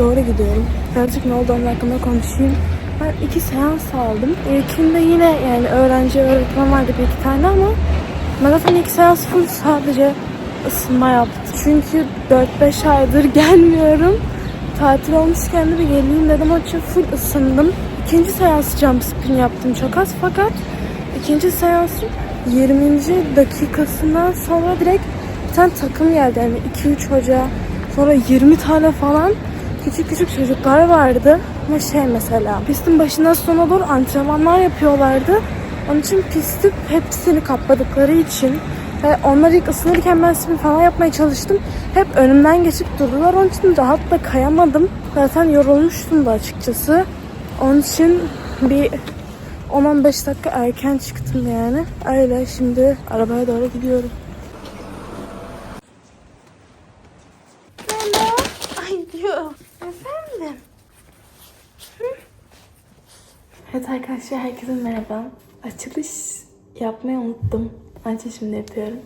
doğru gidiyorum. Birazcık ne olduğum hakkında konuşayım. Ben iki seans aldım. İlkinde yine yani öğrenci öğretmen vardı bir iki tane ama ben ilk seans full sadece ısınma yaptım. Çünkü 4-5 aydır gelmiyorum. Tatil olmuşken de bir geleyim dedim. Onun için full ısındım. İkinci seans jump spin yaptım çok az fakat ikinci seansın 20. dakikasından sonra direkt bir tane takım geldi. Yani 2-3 hoca sonra 20 tane falan küçük küçük çocuklar vardı. Ve şey mesela pistin başından sona doğru antrenmanlar yapıyorlardı. Onun için pisti hepsini kapladıkları için ve onlar ilk ısınırken ben spin falan yapmaya çalıştım. Hep önümden geçip durdular. Onun için rahat da kayamadım. Zaten yorulmuştum da açıkçası. Onun için bir 10-15 dakika erken çıktım yani. Öyle şimdi arabaya doğru gidiyorum. Merhaba. Ay diyor. Efendim. Hı? Evet arkadaşlar herkese merhaba. Açılış yapmayı unuttum. Anca şimdi yapıyorum.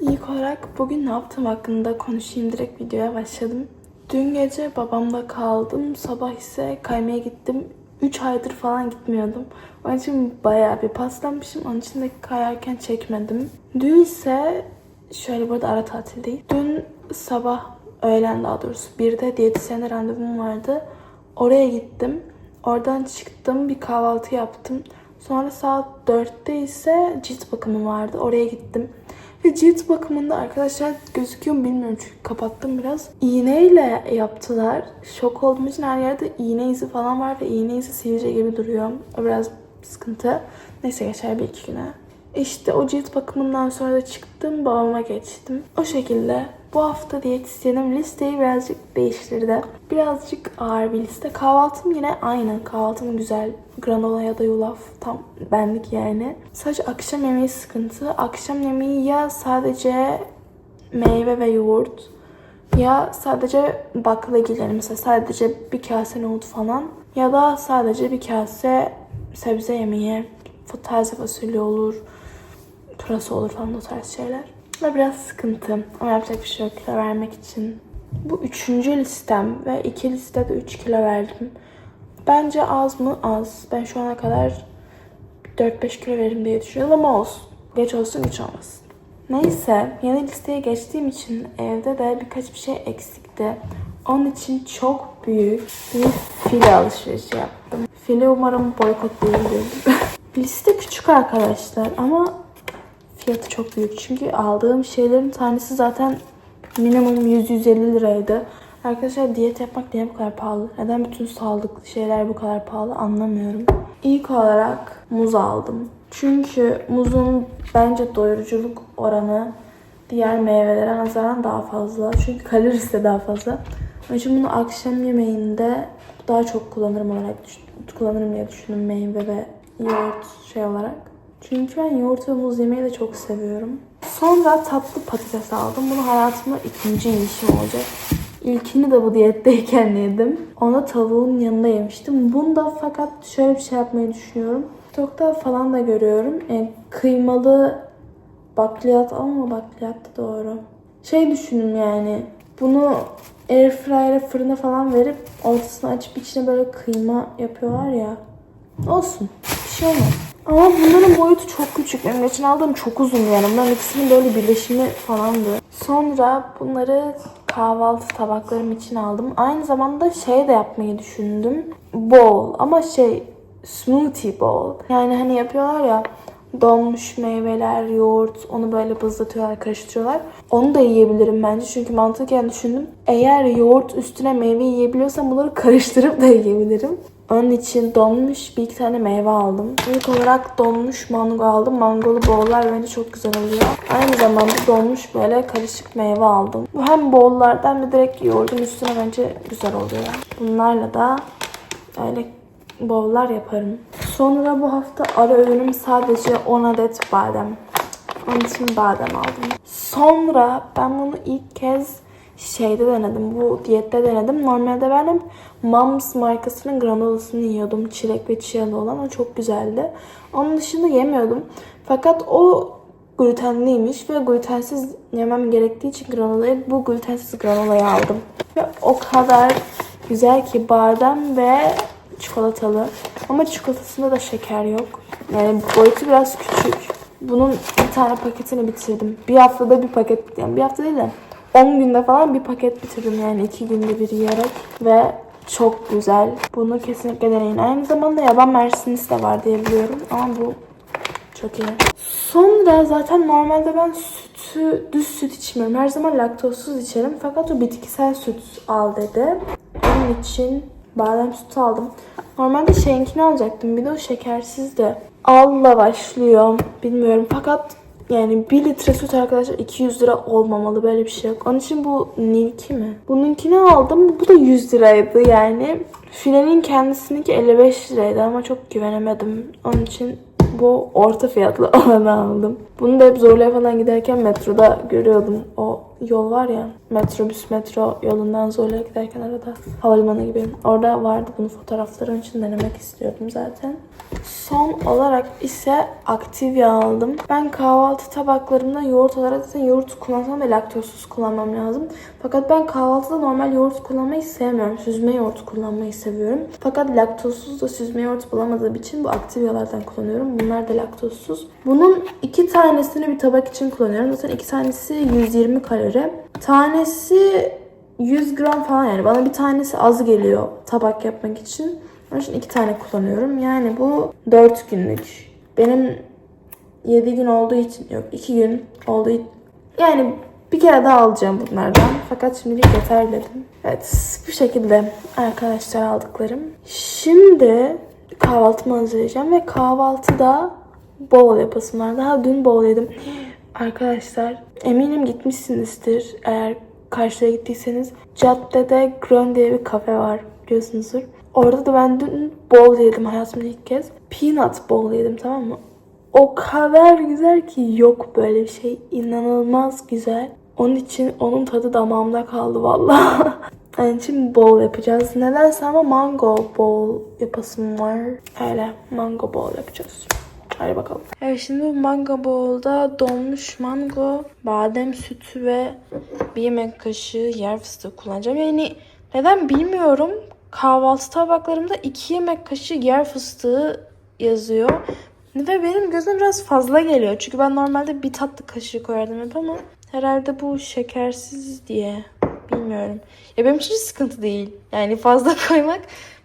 İlk olarak bugün ne yaptım hakkında konuşayım. Direkt videoya başladım. Dün gece babamda kaldım. Sabah ise kaymaya gittim. 3 aydır falan gitmiyordum. Onun için bayağı bir paslanmışım. Onun için de kayarken çekmedim. Dün ise şöyle burada ara tatil değil. Dün sabah öğlen daha doğrusu bir de diyetisyene randevum vardı. Oraya gittim. Oradan çıktım bir kahvaltı yaptım. Sonra saat 4'te ise cilt bakımı vardı. Oraya gittim. Ve cilt bakımında arkadaşlar gözüküyor mu bilmiyorum çünkü kapattım biraz. İğneyle yaptılar. Şok olduğum için her yerde iğne izi falan var ve iğne izi sivilce gibi duruyor. O biraz sıkıntı. Neyse geçer bir iki güne. İşte o cilt bakımından sonra da çıktım babama geçtim. O şekilde bu hafta diyetisyenim listeyi birazcık değiştirdi. Birazcık ağır bir liste. Kahvaltım yine aynı. Kahvaltım güzel. Granola ya da yulaf tam benlik yani. Sadece akşam yemeği sıkıntı. Akşam yemeği ya sadece meyve ve yoğurt ya sadece baklagilleri mesela sadece bir kase nohut falan ya da sadece bir kase sebze yemeği taze fasulye olur pırasa olur falan o tarz şeyler. Ve biraz sıkıntı ama yapacak bir şey yok kilo vermek için. Bu üçüncü listem ve iki listede 3 kilo verdim. Bence az mı? Az. Ben şu ana kadar 4-5 kilo veririm diye düşünüyorum ama olsun. Geç olsun güç olmasın. Neyse yeni listeye geçtiğim için evde de birkaç bir şey eksikti. Onun için çok büyük bir file alışverişi yaptım. File umarım boykot değildir. Liste küçük arkadaşlar ama fiyatı çok büyük. Çünkü aldığım şeylerin tanesi zaten minimum 100-150 liraydı. Arkadaşlar diyet yapmak niye bu kadar pahalı? Neden bütün sağlıklı şeyler bu kadar pahalı anlamıyorum. İlk olarak muz aldım. Çünkü muzun bence doyuruculuk oranı diğer meyvelere nazaran daha fazla. Çünkü kalorisi de daha fazla. Onun için bunu akşam yemeğinde daha çok kullanırım olarak kullanırım diye düşündüm meyve ve yoğurt şey olarak. Ben yoğurt ve muz yemeyi de çok seviyorum. Sonra tatlı patates aldım. Bunu hayatımda ikinci yiyişim olacak. İlkini de bu diyetteyken yedim. Onu tavuğun yanında yemiştim. Bunda fakat şöyle bir şey yapmayı düşünüyorum. TikTok'ta falan da görüyorum. E, kıymalı bakliyat ama bakliyat da doğru. Şey düşündüm yani. Bunu airfryer'e fırına falan verip ortasını açıp içine böyle kıyma yapıyorlar ya. Olsun. Bir şey olmaz. Ama bunların boyutu çok küçük. Benim geçen aldığım çok uzun yani. Bunların ikisinin böyle birleşimi falandı. Sonra bunları kahvaltı tabaklarım için aldım. Aynı zamanda şey de yapmayı düşündüm. Bowl ama şey smoothie bowl. Yani hani yapıyorlar ya donmuş meyveler, yoğurt, onu böyle bızlatıyorlar, karıştırıyorlar. Onu da yiyebilirim bence çünkü mantıken düşündüm. Eğer yoğurt üstüne meyve yiyebiliyorsam bunları karıştırıp da yiyebilirim. Onun için donmuş bir iki tane meyve aldım. İlk olarak donmuş mango aldım. Mangolu bowl'lar bence çok güzel oluyor. Aynı zamanda donmuş böyle karışık meyve aldım. Bu hem bowl'lardan bir direkt yoğurdun üstüne bence güzel oluyor. Bunlarla da öyle bowl'lar yaparım. Sonra bu hafta ara öğünüm sadece 10 adet badem. Onun için badem aldım. Sonra ben bunu ilk kez şeyde denedim. Bu diyette denedim. Normalde ben Mams markasının granolasını yiyordum. Çilek ve çiğalı olan. O çok güzeldi. Onun dışında yemiyordum. Fakat o glutenliymiş ve glutensiz yemem gerektiği için granolayı bu glutensiz granolayı aldım. Ve o kadar güzel ki badem ve çikolatalı. Ama çikolatasında da şeker yok. Yani boyutu biraz küçük. Bunun bir tane paketini bitirdim. Bir haftada bir paket, yani bir hafta değil de 10 günde falan bir paket bitirdim yani iki günde bir yiyerek ve çok güzel. Bunu kesinlikle deneyin. Aynı zamanda yaban mersinisi de var diye biliyorum ama bu çok iyi. Sonra zaten normalde ben sütü, düz süt içmiyorum. Her zaman laktozsuz içerim. Fakat o bitkisel süt al dedi. Onun için badem sütü aldım. Normalde şeyinkini alacaktım. Bir de o şekersiz de. Alla başlıyor. Bilmiyorum. Fakat yani 1 litre süt arkadaşlar 200 lira olmamalı. Böyle bir şey yok. Onun için bu Nilki mi? Bununkini aldım. Bu da 100 liraydı yani. Filenin kendisininki 55 liraydı ama çok güvenemedim. Onun için bu orta fiyatlı olanı aldım. Bunu da hep Zorlu'ya falan giderken metroda görüyordum. O yol var ya metrobüs metro yolundan Zorlu'ya giderken arada havalimanı gibi. Orada vardı bunun fotoğrafları onun için denemek istiyordum zaten. Son olarak ise Activia aldım. Ben kahvaltı tabaklarımda yoğurt olarak zaten yoğurt kullansam ve laktozsuz kullanmam lazım. Fakat ben kahvaltıda normal yoğurt kullanmayı sevmiyorum. Süzme yoğurt kullanmayı seviyorum. Fakat laktozsuz da süzme yoğurt bulamadığım için bu Activia'lardan kullanıyorum. Bunlar da laktozsuz. Bunun iki tanesini bir tabak için kullanıyorum. Zaten iki tanesi 120 kalori. Tanesi 100 gram falan yani. Bana bir tanesi az geliyor tabak yapmak için. Onun için iki tane kullanıyorum. Yani bu 4 günlük. Benim 7 gün olduğu için yok 2 gün olduğu yani bir kere daha alacağım bunlardan. Fakat şimdilik yeter dedim. Evet bu şekilde arkadaşlar aldıklarım. Şimdi kahvaltımı hazırlayacağım ve kahvaltıda bol yapasım var. Daha dün bol yedim. Arkadaşlar eminim gitmişsinizdir. Eğer karşıya gittiyseniz caddede Grön diye bir kafe var biliyorsunuzdur. Orada da ben dün bol yedim hayatımda ilk kez. Peanut bol yedim tamam mı? O kadar güzel ki yok böyle bir şey. İnanılmaz güzel. Onun için onun tadı damağımda kaldı vallahi. Yani şimdi bol yapacağız. Nedense ama mango bol yapasım var. Öyle mango bol yapacağız. Hadi bakalım. Evet şimdi bu mango bowl'da donmuş mango, badem sütü ve bir yemek kaşığı yer fıstığı kullanacağım. Yani neden bilmiyorum. Kahvaltı tabaklarımda iki yemek kaşığı yer fıstığı yazıyor. Ve benim gözüme biraz fazla geliyor. Çünkü ben normalde bir tatlı kaşığı koyardım hep ama herhalde bu şekersiz diye. Bilmiyorum. Ya benim için sıkıntı değil. Yani fazla koymak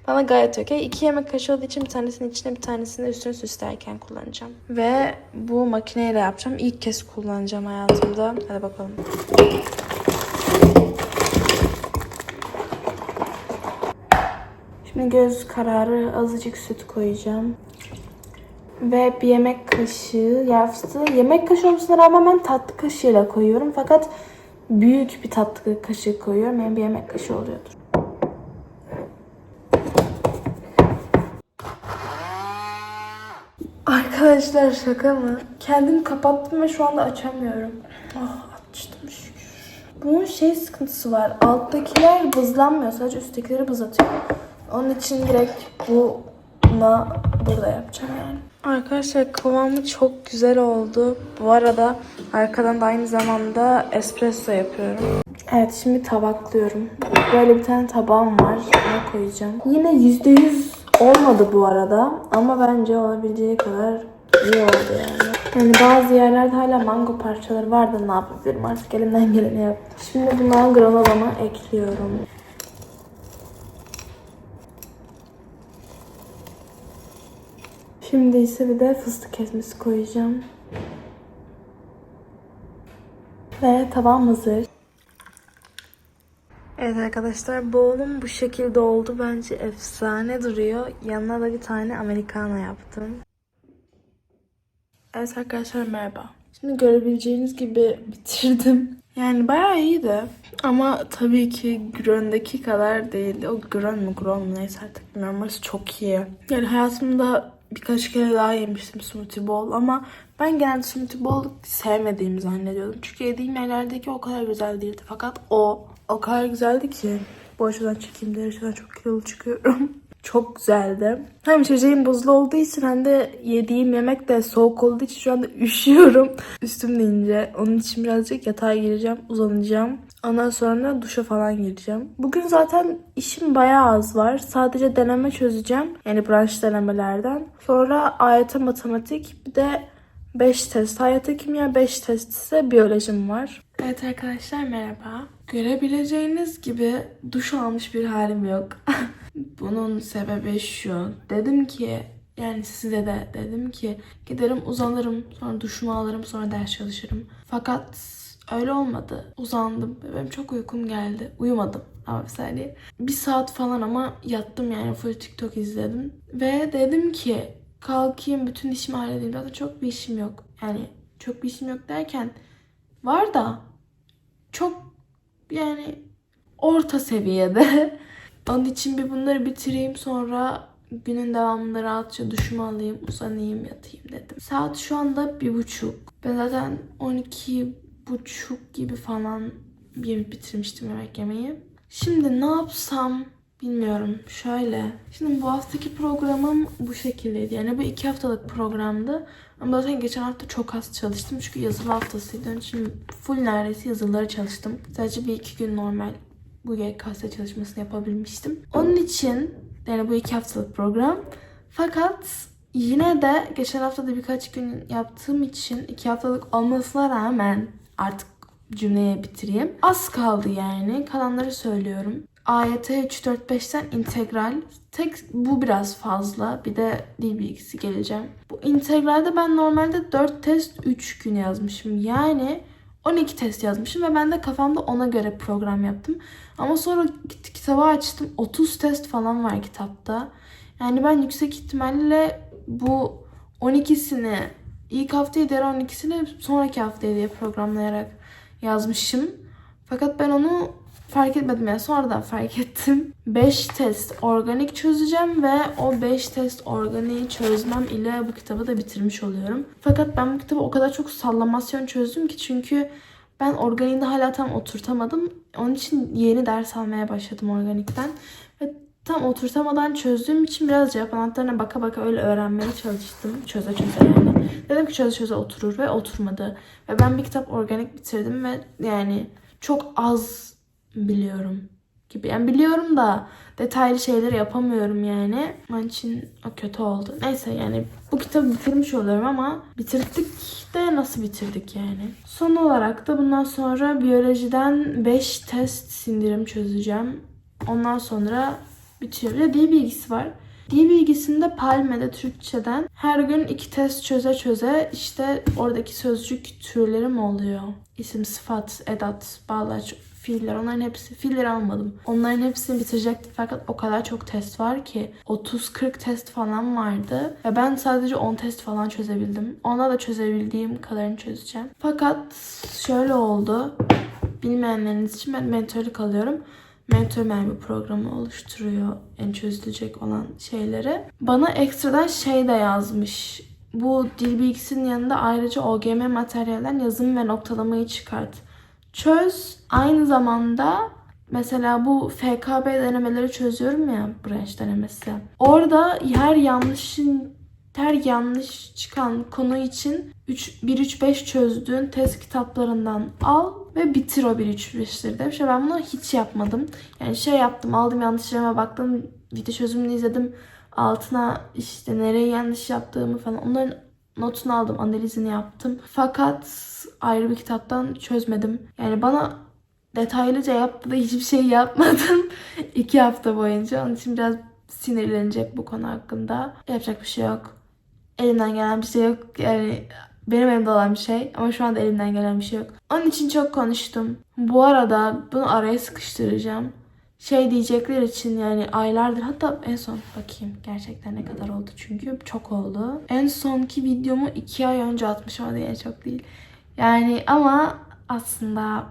bana gayet okey. İki yemek kaşığı olduğu için bir tanesini içine bir tanesini üstüne süslerken kullanacağım. Ve bu makineyle yapacağım. İlk kez kullanacağım hayatımda. Hadi bakalım. Şimdi göz kararı azıcık süt koyacağım. Ve bir yemek kaşığı yer. Yemek kaşığı olmasına rağmen ben tatlı kaşığıyla koyuyorum. Fakat büyük bir tatlı kaşığı koyuyorum. Yani bir yemek kaşığı oluyordur. Arkadaşlar şaka mı? Kendimi kapattım ve şu anda açamıyorum. Ah açtım şükür. Bunun şey sıkıntısı var. Alttakiler bızlanmıyor. Sadece üsttekileri bız atıyor. Onun için direkt buna burada yapacağım yani. Arkadaşlar kıvamı çok güzel oldu. Bu arada arkadan da aynı zamanda espresso yapıyorum. Evet şimdi tabaklıyorum. Böyle bir tane tabağım var. Ona koyacağım. Yine %100 olmadı bu arada. Ama bence olabileceği kadar iyi oldu yani. Yani bazı yerlerde hala mango parçaları vardı. Ne yapabilirim artık elimden geleni yaptım. Şimdi bundan granolama ekliyorum. Şimdi ise bir de fıstık ezmesi koyacağım. Ve tabağım hazır. Evet arkadaşlar bowl'um bu şekilde oldu. Bence efsane duruyor. Yanına da bir tane americano yaptım. Evet arkadaşlar merhaba. Şimdi görebileceğiniz gibi bitirdim. Yani bayağı iyiydi. Ama tabii ki Grön'deki kadar değildi. O Grön mü Gron mu neyse artık bilmiyorum. Orası çok iyi. Yani hayatımda birkaç kere daha yemiştim smoothie bowl ama ben genelde smoothie bowl sevmediğimi zannediyordum. Çünkü yediğim yerlerdeki o kadar güzel değildi. Fakat o o kadar güzeldi ki. Bu açıdan çekeyim açıdan çok kilolu çıkıyorum. Çok güzeldi. Hem içeceğim buzlu olduğu için hem de yediğim yemek de soğuk olduğu için şu anda üşüyorum. Üstüm de ince. Onun için birazcık yatağa gireceğim, uzanacağım. Ondan sonra duşa falan gireceğim. Bugün zaten işim bayağı az var. Sadece deneme çözeceğim. Yani branş denemelerden. Sonra AYT matematik bir de 5 test. AYT kimya 5 test ise biyolojim var. Evet arkadaşlar merhaba. Görebileceğiniz gibi duş almış bir halim yok. Bunun sebebi şu. Dedim ki yani size de dedim ki giderim uzanırım sonra duşumu alırım sonra ders çalışırım. Fakat öyle olmadı. Uzandım ve benim çok uykum geldi. Uyumadım ama bir. Bir saat falan ama yattım yani full TikTok izledim. Ve dedim ki kalkayım bütün işimi halledeyim. Zaten çok bir işim yok. Yani çok bir işim yok derken var da çok yani orta seviyede. Onun için bir bunları bitireyim sonra günün devamında rahatça duşumu alayım, uzanayım, yatayım dedim. Saat şu anda bir buçuk. Ben zaten 12 buçuk gibi falan bir bitirmiştim yemek yemeyi. Şimdi ne yapsam bilmiyorum. Şöyle. Şimdi bu haftaki programım bu şekildeydi. Yani bu iki haftalık programdı. Ama zaten geçen hafta çok az çalıştım. Çünkü yazılı haftasıydı. Onun için full neredeyse yazıları çalıştım. Sadece bir iki gün normal bu YKS çalışmasını yapabilmiştim. Onun için yani bu iki haftalık program. Fakat yine de geçen hafta da birkaç gün yaptığım için iki haftalık olmasına rağmen artık cümleyi bitireyim. Az kaldı yani. Kalanları söylüyorum. AYT 3, 4, 5'ten integral. Tek bu biraz fazla. Bir de dil bilgisi geleceğim. Bu integralde ben normalde 4 test 3 gün yazmışım. Yani 12 test yazmışım ve ben de kafamda ona göre program yaptım. Ama sonra kitabı açtım. 30 test falan var kitapta. Yani ben yüksek ihtimalle bu 12'sini ilk haftaya diğer 12'sini sonraki haftaya diye programlayarak yazmışım. Fakat ben onu fark etmedim yani sonradan fark ettim. 5 test organik çözeceğim ve o 5 test organiği çözmem ile bu kitabı da bitirmiş oluyorum. Fakat ben bu kitabı o kadar çok sallamasyon çözdüm ki çünkü ben organiği de hala tam oturtamadım. Onun için yeni ders almaya başladım organikten. Ve tam oturtamadan çözdüğüm için biraz cevap anahtarına baka baka öyle öğrenmeye çalıştım. Çöze çöze yani. Dedim ki çöze çöze oturur ve oturmadı. Ve ben bir kitap organik bitirdim ve yani çok az biliyorum gibi. Yani biliyorum da detaylı şeyleri yapamıyorum yani. Onun için o kötü oldu. Neyse yani bu kitabı bitirmiş oluyorum ama bitirdik de nasıl bitirdik yani. Son olarak da bundan sonra biyolojiden 5 test sindirim çözeceğim. Ondan sonra bitiyor. Bir de dil bilgisi var. Dil bilgisinde Palme'de Türkçeden her gün iki test çöze çöze işte oradaki sözcük türleri mi oluyor? İsim, sıfat, edat, bağlaç, fiiller onların hepsi fiilleri almadım. Onların hepsini bitirecektim fakat o kadar çok test var ki 30-40 test falan vardı ve ben sadece 10 test falan çözebildim. Ona da çözebildiğim kadarını çözeceğim. Fakat şöyle oldu. Bilmeyenleriniz için ben mentörlük alıyorum. Mentor bir programı oluşturuyor en çözülecek olan şeyleri. Bana ekstradan şey de yazmış. Bu dil bilgisinin yanında ayrıca OGM materyalden yazım ve noktalamayı çıkart çöz. Aynı zamanda mesela bu FKB denemeleri çözüyorum ya branş denemesi. Orada her yanlışın her yanlış çıkan konu için 3 1 3 5 çözdüğün test kitaplarından al ve bitir o 1 3 5'leri demiş. Ve ben bunu hiç yapmadım. Yani şey yaptım, aldım yanlışlarıma baktım, video çözümünü izledim. Altına işte nereye yanlış yaptığımı falan onların notunu aldım, analizini yaptım. Fakat ayrı bir kitaptan çözmedim. Yani bana detaylıca yaptı da hiçbir şey yapmadım. iki hafta boyunca. Onun için biraz sinirlenecek bu konu hakkında. Yapacak bir şey yok. Elimden gelen bir şey yok. Yani benim elimde olan bir şey ama şu anda elimden gelen bir şey yok. Onun için çok konuştum. Bu arada bunu araya sıkıştıracağım. Şey diyecekler için yani aylardır hatta en son bakayım gerçekten ne kadar oldu çünkü çok oldu. En sonki videomu iki ay önce atmışım ama yani çok değil. Yani ama aslında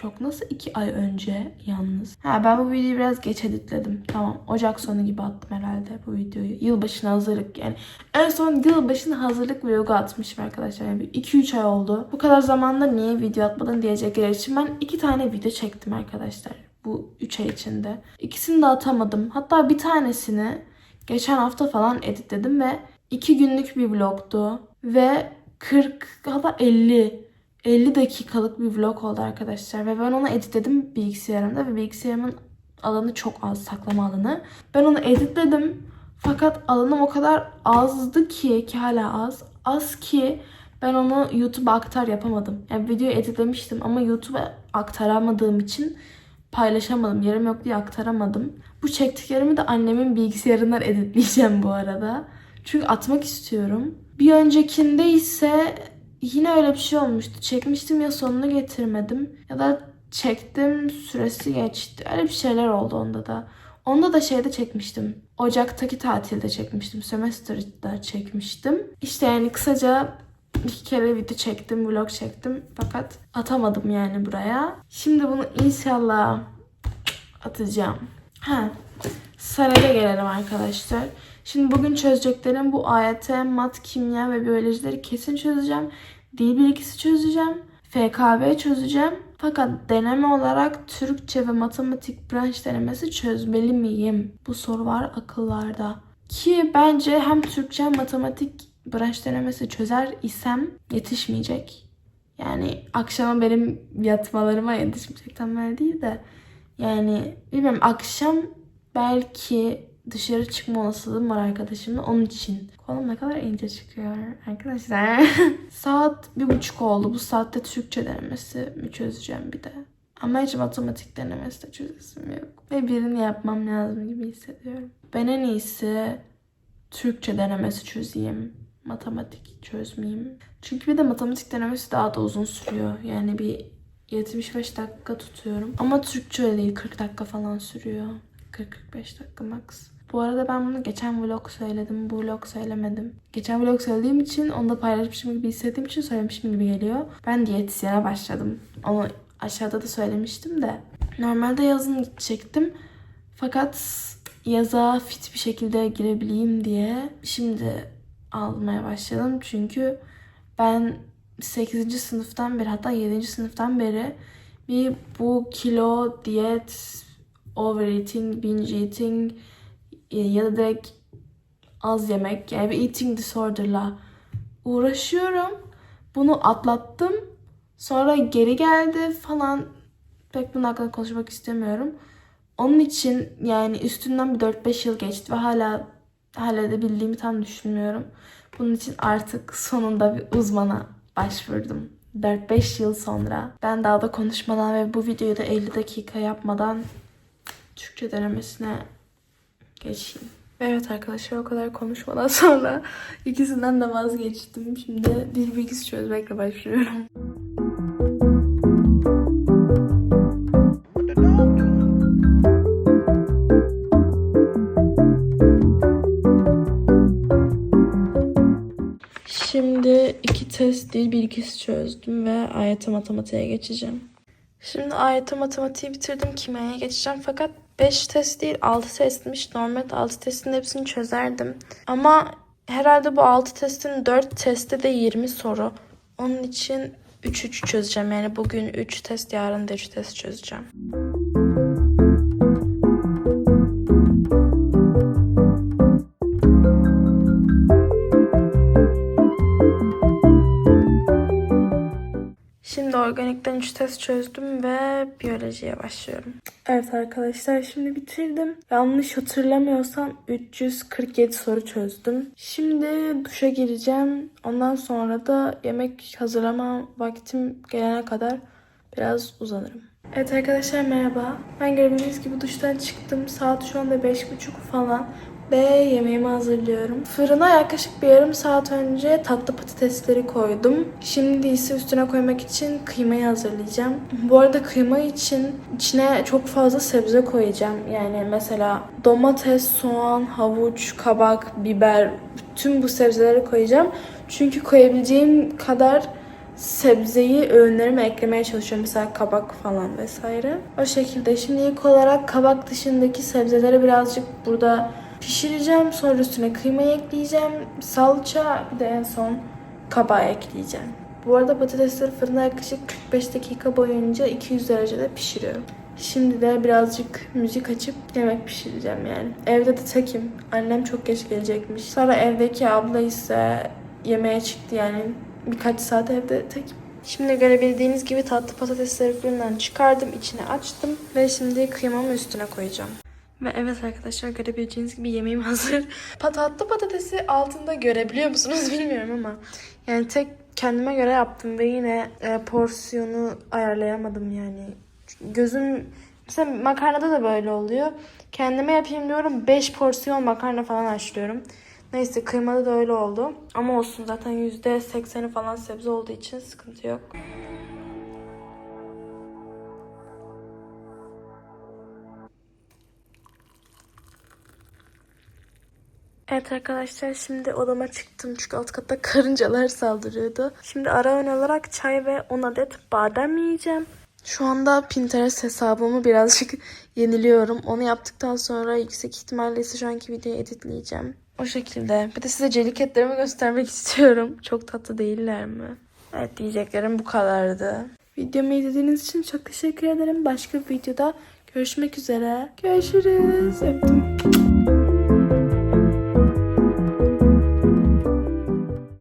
çok nasıl iki ay önce yalnız. Ha ben bu videoyu biraz geç editledim. Tamam Ocak sonu gibi attım herhalde bu videoyu. Yılbaşına hazırlık yani. En son yılbaşına hazırlık vlogu atmışım arkadaşlar. Yani 2-3 ay oldu. Bu kadar zamanda niye video atmadın diyecekler için ben iki tane video çektim arkadaşlar. bu 3 ay içinde. İkisini de atamadım. Hatta bir tanesini geçen hafta falan editledim ve 2 günlük bir vlogtu. Ve 40 hatta 50 50 dakikalık bir vlog oldu arkadaşlar. Ve ben onu editledim bilgisayarımda ve bilgisayarımın alanı çok az saklama alanı. Ben onu editledim. Fakat alanım o kadar azdı ki ki hala az. Az ki ben onu YouTube'a aktar yapamadım. Yani videoyu editlemiştim ama YouTube'a aktaramadığım için paylaşamadım. Yerim yok diye aktaramadım. Bu çektiklerimi de annemin bilgisayarından editleyeceğim bu arada. Çünkü atmak istiyorum. Bir öncekinde ise yine öyle bir şey olmuştu. Çekmiştim ya sonunu getirmedim ya da çektim süresi geçti. Öyle bir şeyler oldu onda da. Onda da şeyde çekmiştim. Ocak'taki tatilde çekmiştim. Semester'da çekmiştim. İşte yani kısaca iki kere video çektim, vlog çektim. Fakat atamadım yani buraya. Şimdi bunu inşallah atacağım. Ha, saraya gelelim arkadaşlar. Şimdi bugün çözeceklerim bu AYT, mat, kimya ve biyolojileri kesin çözeceğim. Dil bilgisi çözeceğim. FKB çözeceğim. Fakat deneme olarak Türkçe ve matematik branş denemesi çözmeli miyim? Bu soru var akıllarda. Ki bence hem Türkçe hem matematik branş denemesi çözer isem yetişmeyecek. Yani akşama benim yatmalarıma yetişmeyecek tam değil de. Yani bilmiyorum akşam belki dışarı çıkma olasılığım var arkadaşımla onun için. Kolum ne kadar ince çıkıyor arkadaşlar. Saat bir buçuk oldu. Bu saatte Türkçe denemesi mi çözeceğim bir de. Ama hiç matematik denemesi de çözesim yok. Ve birini yapmam lazım gibi hissediyorum. Ben en iyisi Türkçe denemesi çözeyim. Matematik çözmeyeyim. Çünkü bir de matematik denemesi daha da uzun sürüyor. Yani bir 75 dakika tutuyorum. Ama Türkçe öyle değil. 40 dakika falan sürüyor. 40-45 dakika max. Bu arada ben bunu geçen vlog söyledim. Bu vlog söylemedim. Geçen vlog söylediğim için onu da paylaşmışım gibi hissettiğim için söylemişim gibi geliyor. Ben diyetisyene başladım. Onu aşağıda da söylemiştim de. Normalde yazın gidecektim. Fakat yaza fit bir şekilde girebileyim diye şimdi almaya başladım. Çünkü ben 8. sınıftan beri hatta 7. sınıftan beri bir bu kilo, diyet, overeating, binge eating ya da direkt az yemek yani bir eating disorder'la uğraşıyorum. Bunu atlattım. Sonra geri geldi falan. Pek bunun hakkında konuşmak istemiyorum. Onun için yani üstünden bir 4-5 yıl geçti ve hala halledebildiğimi tam düşünmüyorum. Bunun için artık sonunda bir uzmana başvurdum. 4-5 yıl sonra. Ben daha da konuşmadan ve bu videoyu da 50 dakika yapmadan Türkçe denemesine geçeyim. Evet arkadaşlar o kadar konuşmadan sonra ikisinden de vazgeçtim. Şimdi dil bilgisi çözmekle başlıyorum. Şimdi iki test dil bilgisi çözdüm ve AYT matematiğe geçeceğim. Şimdi AYT matematiği bitirdim. Kimyaya geçeceğim. Fakat 5 test değil 6 testmiş. Normalde 6 testin hepsini çözerdim. Ama herhalde bu 6 testin 4 testte de 20 soru. Onun için 3-3 çözeceğim. Yani bugün 3 test, yarın da 3 test çözeceğim. Organikten 3 test çözdüm ve biyolojiye başlıyorum. Evet arkadaşlar şimdi bitirdim. Yanlış hatırlamıyorsam 347 soru çözdüm. Şimdi duşa gireceğim. Ondan sonra da yemek hazırlama vaktim gelene kadar biraz uzanırım. Evet arkadaşlar merhaba. Ben gördüğünüz gibi duştan çıktım. Saat şu anda 5.30 falan. Ve yemeğimi hazırlıyorum. Fırına yaklaşık bir yarım saat önce tatlı patatesleri koydum. Şimdi ise üstüne koymak için kıymayı hazırlayacağım. Bu arada kıyma için içine çok fazla sebze koyacağım. Yani mesela domates, soğan, havuç, kabak, biber tüm bu sebzeleri koyacağım. Çünkü koyabileceğim kadar sebzeyi öğünlerime eklemeye çalışıyorum. Mesela kabak falan vesaire. O şekilde. Şimdi ilk olarak kabak dışındaki sebzeleri birazcık burada pişireceğim. Sonra üstüne kıymayı ekleyeceğim. Salça bir de en son kabağı ekleyeceğim. Bu arada patatesleri fırına yaklaşık 45 dakika boyunca 200 derecede pişiriyorum. Şimdi de birazcık müzik açıp yemek pişireceğim yani. Evde de tekim. Annem çok geç gelecekmiş. Sonra evdeki abla ise yemeğe çıktı yani. Birkaç saat evde tekim. Şimdi görebildiğiniz gibi tatlı patatesleri fırından çıkardım, içine açtım ve şimdi kıymamı üstüne koyacağım. Ve evet arkadaşlar görebileceğiniz gibi yemeğim hazır. Pa- Tatlı patatesi altında görebiliyor musunuz bilmiyorum ama yani tek kendime göre yaptım ve yine e, porsiyonu ayarlayamadım yani. Gözüm mesela makarnada da böyle oluyor. Kendime yapayım diyorum 5 porsiyon makarna falan haşlıyorum. Neyse kıymada da öyle oldu. Ama olsun zaten %80'i falan sebze olduğu için sıkıntı yok. Evet arkadaşlar şimdi odama çıktım çünkü alt katta karıncalar saldırıyordu. Şimdi ara öğün olarak çay ve 10 adet badem yiyeceğim. Şu anda Pinterest hesabımı birazcık yeniliyorum. Onu yaptıktan sonra yüksek ihtimalle ise şu anki videoyu editleyeceğim. O şekilde. Bir de size celiketlerimi göstermek istiyorum. Çok tatlı değiller mi? Evet diyeceklerim bu kadardı. Videomu izlediğiniz için çok teşekkür ederim. Başka bir videoda görüşmek üzere. Görüşürüz. Öptüm.